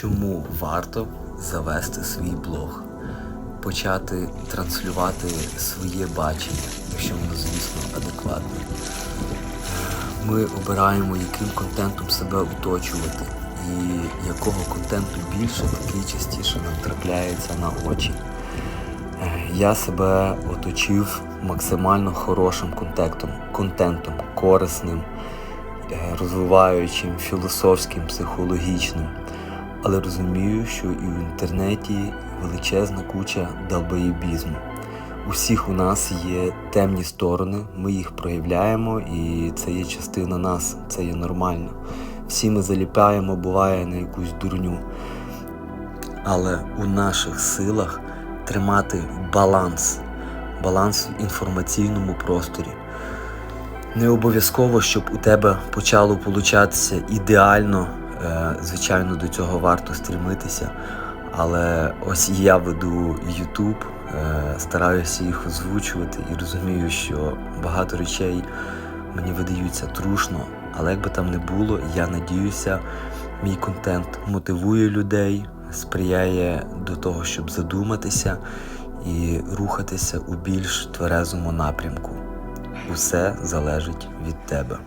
чому варто завести свій блог, почати транслювати своє бачення, якщо воно, звісно, адекватне. Ми обираємо, яким контентом себе оточувати, і якого контенту більше, такий частіше нам трапляється на очі. Е, Я себе оточив максимально хорошим контентом, контентом, корисним, е, розвиваючим, філософським, психологічним. Але розумію, що і в інтернеті величезна куча долбоєбізму. У всіх у нас є темні сторони, ми їх проявляємо, і це є частина нас, це є нормально. Всі ми заліпаємо, буває на якусь дурню. Але у наших силах тримати баланс, баланс в інформаційному просторі. Не обов'язково, щоб у тебе почало получатися ідеально. Е, Звичайно, до цього варто стрімитися. Але ось я веду YouTube, е, стараюся їх озвучувати і розумію, що багато речей мені видаються трушно. Але як би там не було, я надіюся, мій контент мотивує людей, сприяє до того, щоб задуматися і рухатися у більш тверезому напрямку. Усе залежить від тебе.